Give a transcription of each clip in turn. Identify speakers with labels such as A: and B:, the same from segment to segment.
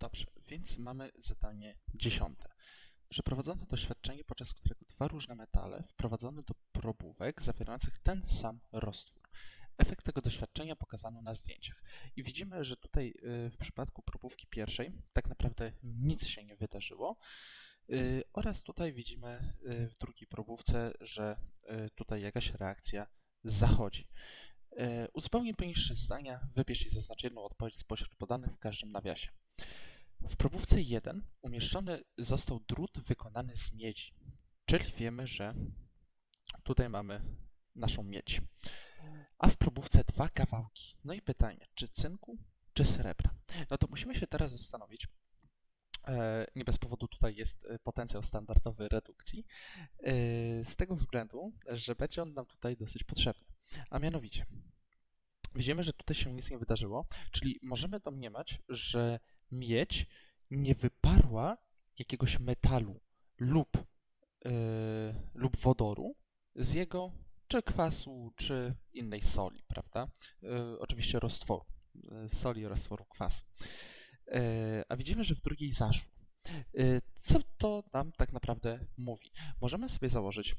A: Dobrze, więc mamy zadanie dziesiąte. Przeprowadzono doświadczenie, podczas którego dwa różne metale wprowadzono do probówek zawierających ten sam roztwór. Efekt tego doświadczenia pokazano na zdjęciach. I widzimy, że tutaj y, w przypadku probówki pierwszej tak naprawdę nic się nie wydarzyło. Y, Oraz tutaj widzimy y, w drugiej probówce, że tutaj jakaś reakcja zachodzi. Uzupełnij poniższe zdania, wybierz i zaznacz jedną odpowiedź spośród podanych w każdym nawiasie. W probówce 1 umieszczony został drut wykonany z miedzi, czyli wiemy, że tutaj mamy naszą miedź. A w probówce dwa kawałki. No i pytanie, czy cynku, czy srebra? No to musimy się teraz zastanowić. e, Nie bez powodu tutaj jest e, potencjał standardowy redukcji, e, z tego względu, że będzie on nam tutaj dosyć potrzebny. A mianowicie, widzimy, że tutaj się nic nie wydarzyło, czyli możemy domniemać, że miedź nie wyparła jakiegoś metalu lub, yy, lub wodoru z jego czy kwasu, czy innej soli, prawda? Yy, oczywiście roztworu, yy, soli, roztworu, kwasu. Yy, a widzimy, że w drugiej zaszło. Yy, co to nam tak naprawdę mówi? Możemy sobie założyć,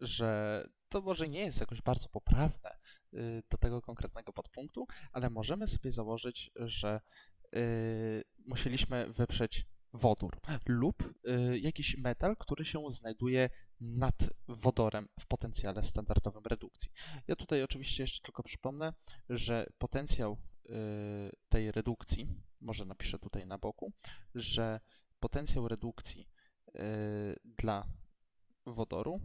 A: że to może nie jest jakoś bardzo poprawne do tego konkretnego podpunktu, ale możemy sobie założyć, że y, musieliśmy wyprzeć wodór lub y, jakiś metal, który się znajduje nad wodorem w potencjale standardowym redukcji. Ja tutaj oczywiście jeszcze tylko przypomnę, że potencjał y, tej redukcji, może napiszę tutaj na boku, że potencjał redukcji y, dla wodoru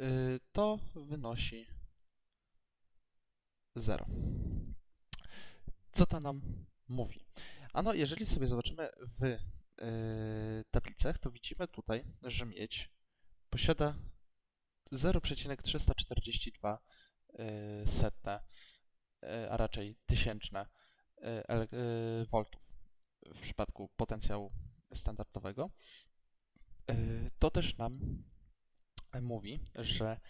A: y, to wynosi 0. Co to nam mówi? Ano, jeżeli sobie zobaczymy w y, tablicach, to widzimy tutaj, że miedź posiada 0,342 y, setne, y, a raczej tysięczne y, ele- y, voltów w przypadku potencjału standardowego. Y, To też nam mówi, że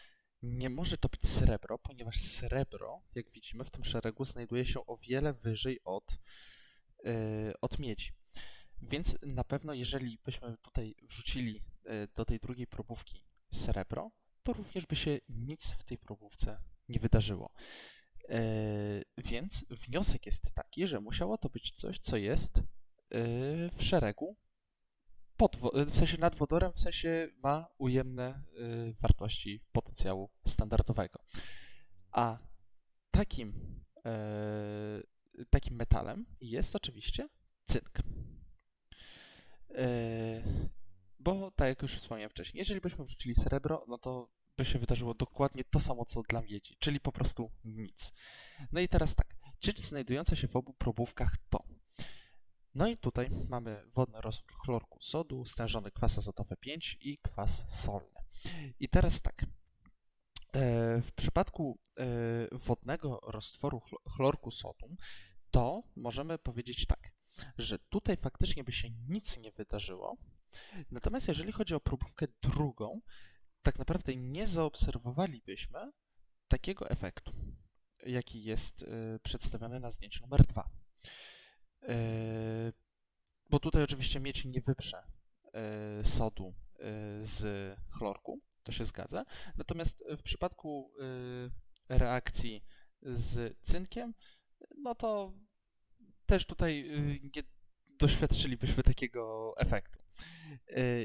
A: nie może to być srebro, ponieważ srebro, jak widzimy w tym szeregu, znajduje się o wiele wyżej od, yy, od miedzi. Więc na pewno, jeżeli byśmy tutaj wrzucili yy, do tej drugiej probówki srebro, to również by się nic w tej probówce nie wydarzyło. Yy, więc wniosek jest taki, że musiało to być coś, co jest yy, w szeregu pod, w sensie nad wodorem, w sensie ma ujemne wartości potencjału standardowego. A takim, e, takim metalem jest oczywiście cynk. E, bo tak jak już wspomniałem wcześniej, jeżeli byśmy wrzucili srebro, no to by się wydarzyło dokładnie to samo, co dla miedzi, czyli po prostu nic. No i teraz tak, ciecz znajdująca się w obu probówkach to no i tutaj mamy wodny roztwór chlorku sodu, stężony kwas azotowy 5 i kwas solny. I teraz tak. E, W przypadku e, wodnego roztworu chlo- chlorku sodu, to możemy powiedzieć tak, że tutaj faktycznie by się nic nie wydarzyło. Natomiast jeżeli chodzi o próbówkę drugą, tak naprawdę nie zaobserwowalibyśmy takiego efektu, jaki jest e, przedstawiony na zdjęciu numer 2. Yy, bo tutaj oczywiście miedź nie wyprze sodu z chlorku, to się zgadza. Natomiast w przypadku yy, reakcji z cynkiem, no to też tutaj yy, nie doświadczylibyśmy takiego efektu.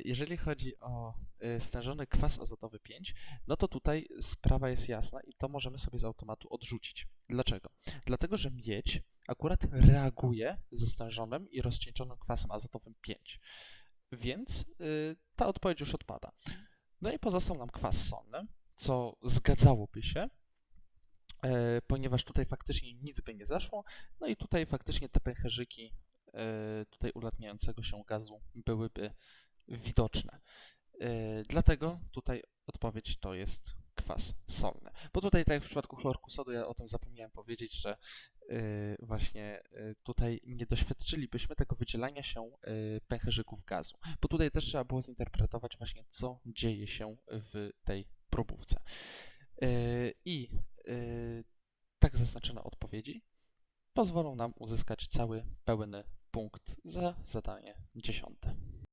A: Jeżeli chodzi o stężony kwas azotowy 5, no to tutaj sprawa jest jasna i to możemy sobie z automatu odrzucić. Dlaczego? Dlatego, że miedź akurat reaguje ze stężonym i rozcieńczonym kwasem azotowym 5. Więc ta odpowiedź już odpada. No i pozostał nam kwas solny, co zgadzałoby się, e, ponieważ tutaj faktycznie nic by nie zaszło, no i tutaj faktycznie te pęcherzyki e, tutaj ulatniającego się gazu byłyby widoczne. E, Dlatego tutaj odpowiedź to jest kwas solny. Bo tutaj, tak jak w przypadku chlorku sodu, ja o tym zapomniałem powiedzieć, że y, właśnie y, tutaj nie doświadczylibyśmy tego wydzielania się y, pęcherzyków gazu. Bo tutaj też trzeba było zinterpretować właśnie, co dzieje się w tej probówce. I tak zaznaczone odpowiedzi pozwolą nam uzyskać cały pełny punkt za zadanie dziesiąte.